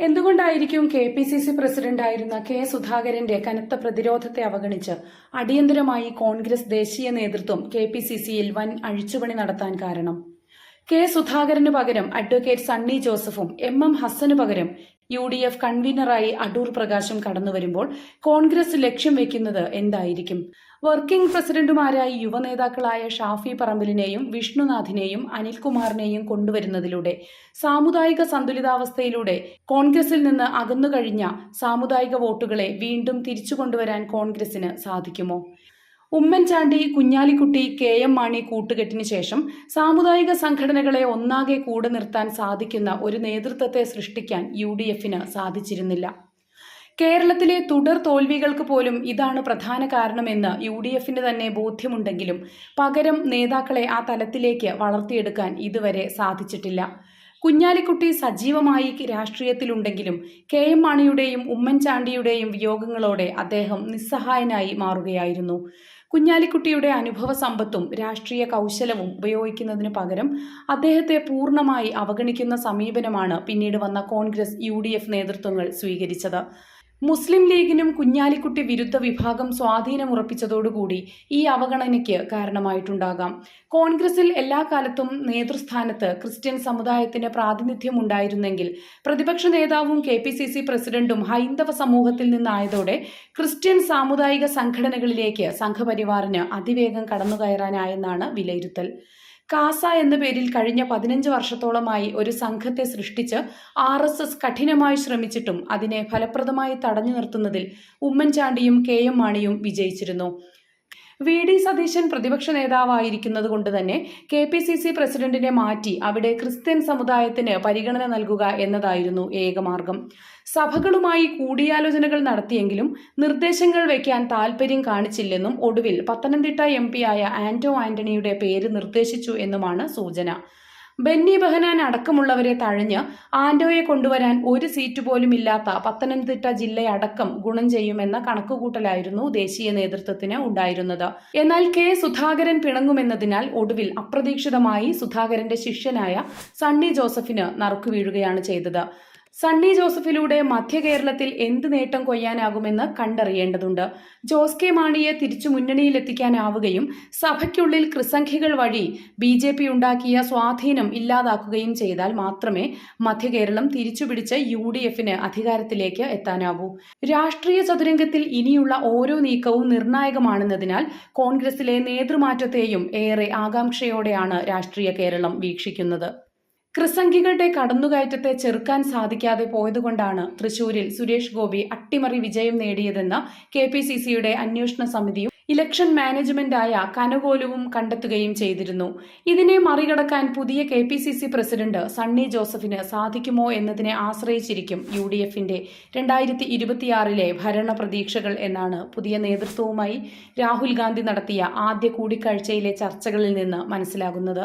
എന്തുകൊണ്ടായിരിക്കും K P C C പ്രസിഡന്റായിരുന്ന K സുധാകരന്റെ കനത്ത പ്രതിരോധത്തെ അവഗണിച്ച് അടിയന്തരമായി കോൺഗ്രസ് ദേശീയ നേതൃത്വം കെ പി സി സിയിൽ വൻ അഴിച്ചുപണി നടത്താൻ കാരണം? കെ സുധാകരന് പകരം അഡ്വക്കേറ്റ് സണ്ണി ജോസഫും എം എം ഹസനു പകരം യു ഡി എഫ് കൺവീനറായി അടൂർ പ്രകാശും കടന്നുവരുമ്പോൾ കോൺഗ്രസ് ലക്ഷ്യം വെക്കുന്നത് എന്തായിരിക്കും? വർക്കിംഗ് പ്രസിഡന്റുമാരായി യുവനേതാക്കളായ ഷാഫി പറമ്പിലിനെയും വിഷ്ണുനാഥിനെയും അനിൽകുമാറിനെയും കൊണ്ടുവരുന്നതിലൂടെ സാമുദായിക സന്തുലിതാവസ്ഥയിലൂടെ കോൺഗ്രസിൽ നിന്ന് അകന്നുകഴിഞ്ഞ സാമുദായിക വോട്ടുകളെ വീണ്ടും തിരിച്ചു കൊണ്ടുവരാൻ കോൺഗ്രസിന് സാധിക്കുമോ? ഉമ്മൻചാണ്ടി കുഞ്ഞാലിക്കുട്ടി കെ എം മാണി കൂട്ടുകെട്ടിന് ശേഷം സാമുദായിക സംഘടനകളെ ഒന്നാകെ കൂടെ നിർത്താൻ സാധിക്കുന്ന ഒരു നേതൃത്വത്തെ സൃഷ്ടിക്കാൻ യു ഡി എഫിന് സാധിച്ചിരുന്നില്ല. കേരളത്തിലെ തുടർ തോൽവികൾക്ക് പോലും ഇതാണ് പ്രധാന കാരണമെന്ന് യു ഡി എഫിന് തന്നെ ബോധ്യമുണ്ടെങ്കിലും പകരം നേതാക്കളെ ആ തലത്തിലേക്ക് വളർത്തിയെടുക്കാൻ ഇതുവരെ സാധിച്ചിട്ടില്ല. കുഞ്ഞാലിക്കുട്ടി സജീവമായി രാഷ്ട്രീയത്തിലുണ്ടെങ്കിലും കെ എം മാണിയുടെയും ഉമ്മൻചാണ്ടിയുടെയും വിയോഗങ്ങളോടെ അദ്ദേഹം നിസ്സഹായനായി മാറുകയായിരുന്നു. കുഞ്ഞാലിക്കുട്ടിയുടെ അനുഭവ സമ്പത്തും രാഷ്ട്രീയ കൗശലവും ഉപയോഗിക്കുന്നതിന് പകരം അദ്ദേഹത്തെ പൂർണമായി അവഗണിക്കുന്ന സമീപനമാണ് പിന്നീട് വന്ന കോൺഗ്രസ് യു നേതൃത്വങ്ങൾ സ്വീകരിച്ചത്. മുസ്ലിം ലീഗിനും കുഞ്ഞാലിക്കുട്ടി വിരുദ്ധ വിഭാഗം സ്വാധീനമുറപ്പിച്ചതോടുകൂടി ഈ അവഗണനയ്ക്ക് കാരണമായിട്ടുണ്ടാകാം. കോൺഗ്രസിൽ എല്ലാ കാലത്തും നേതൃസ്ഥാനത്ത് ക്രിസ്ത്യൻ സമുദായത്തിന് പ്രാതിനിധ്യം ഉണ്ടായിരുന്നെങ്കിൽ പ്രതിപക്ഷ നേതാവും കെ പി സി സി പ്രസിഡന്റും ഹൈന്ദവ സമൂഹത്തിൽ നിന്നായതോടെ ക്രിസ്ത്യൻ സാമുദായിക സംഘടനകളിലേക്ക് സംഘപരിവാറിന് അതിവേഗം കടന്നുകയറാനായെന്നാണ് വിലയിരുത്തൽ. കാസ എന്ന പേരിൽ കഴിഞ്ഞ പതിനഞ്ച് വർഷത്തോളമായി ഒരു സംഘത്തെ സൃഷ്ടിച്ച് ആർ എസ് എസ് കഠിനമായി ശ്രമിച്ചിട്ടും അതിനെ ഫലപ്രദമായി തടഞ്ഞു നിർത്തുന്നതിൽ ഉമ്മൻചാണ്ടിയും കെ എം മാണിയും വിജയിച്ചിരുന്നു. വി ഡി സതീശൻ പ്രതിപക്ഷ നേതാവായിരിക്കുന്നത് കൊണ്ട് തന്നെ കെ പി സി സി പ്രസിഡന്റിനെ മാറ്റി അവിടെ ക്രിസ്ത്യൻ സമുദായത്തിന് പരിഗണന നൽകുക എന്നതായിരുന്നു ഏകമാർഗം. സഭകളുമായി കൂടിയാലോചനകൾ നടത്തിയെങ്കിലും നിർദ്ദേശങ്ങൾ വയ്ക്കാൻ താൽപര്യം കാണിച്ചില്ലെന്നും ഒടുവിൽ പത്തനംതിട്ട എം പിയായ ആന്റോ ആന്റണിയുടെ പേര് നിർദ്ദേശിച്ചു എന്നുമാണ് സൂചന. ബെന്നി ബെഹനാൻ അടക്കമുള്ളവരെ തഴഞ്ഞ് ആന്റോയെ കൊണ്ടുവരാൻ ഒരു സീറ്റ് പോലും ഇല്ലാത്ത പത്തനംതിട്ട ജില്ലയടക്കം ഗുണം ചെയ്യുമെന്ന കണക്കുകൂട്ടലായിരുന്നു ദേശീയ നേതൃത്വത്തിന് ഉണ്ടായിരുന്നത്. എന്നാൽ കെ സുധാകരൻ പിണങ്ങുമെന്നതിനാൽ ഒടുവിൽ അപ്രതീക്ഷിതമായി സുധാകരന്റെ ശിഷ്യനായ സണ്ണി ജോസഫിന് നറുക്കു വീഴുകയാണ് ചെയ്തത്. സണ്ണി ജോസഫിലൂടെ മധ്യ കേരളത്തിൽ എന്ത് നേട്ടം കൊയ്യാനാകുമെന്ന് കണ്ടറിയേണ്ടതുണ്ട്. ജോസ് കെ മാണിയെ തിരിച്ചു മുന്നണിയിലെത്തിക്കാനാവുകയും സഭയ്ക്കുള്ളിൽ ക്രിസംഖികൾ വഴി ബി ജെ പി ഉണ്ടാക്കിയ സ്വാധീനം ഇല്ലാതാക്കുകയും ചെയ്താൽ മാത്രമേ മധ്യ കേരളം തിരിച്ചുപിടിച്ച് യു ഡി എഫിന് അധികാരത്തിലേക്ക് എത്താനാവൂ. രാഷ്ട്രീയ ചതുരംഗത്തിൽ ഇനിയുള്ള ഓരോ നീക്കവും നിർണായകമാണെന്നതിനാൽ കോൺഗ്രസിലെ നേതൃമാറ്റത്തെയും ഏറെ ആകാംക്ഷയോടെയാണ് രാഷ്ട്രീയ കേരളം വീക്ഷിക്കുന്നത്. ക്രിസംഖികളുടെ കടന്നുകയറ്റത്തെ ചെറുക്കാൻ സാധിക്കാതെ പോയതുകൊണ്ടാണ് തൃശൂരിൽ സുരേഷ് ഗോപി അട്ടിമറി വിജയം നേടിയതെന്ന് കെ പി സി സിയുടെ അന്വേഷണ സമിതിയും ഇലക്ഷൻ മാനേജ്മെന്റായ കനകോലുവും കണ്ടെത്തുകയും ചെയ്തിരുന്നു. ഇതിനെ മറികടക്കാൻ പുതിയ K P C C president Sunny ജോസഫിന് സാധിക്കുമോ എന്നതിനെ ആശ്രയിച്ചിരിക്കും യു ഡി എഫിന്റെ രണ്ടായിരത്തി ഇരുപത്തിയാറിലെ ഭരണ പ്രതീക്ഷകൾ എന്നാണ് പുതിയ നേതൃത്വവുമായി രാഹുൽ ഗാന്ധി നടത്തിയ ആദ്യ കൂടിക്കാഴ്ചയിലെ ചർച്ചകളിൽ നിന്ന് മനസ്സിലാകുന്നത്.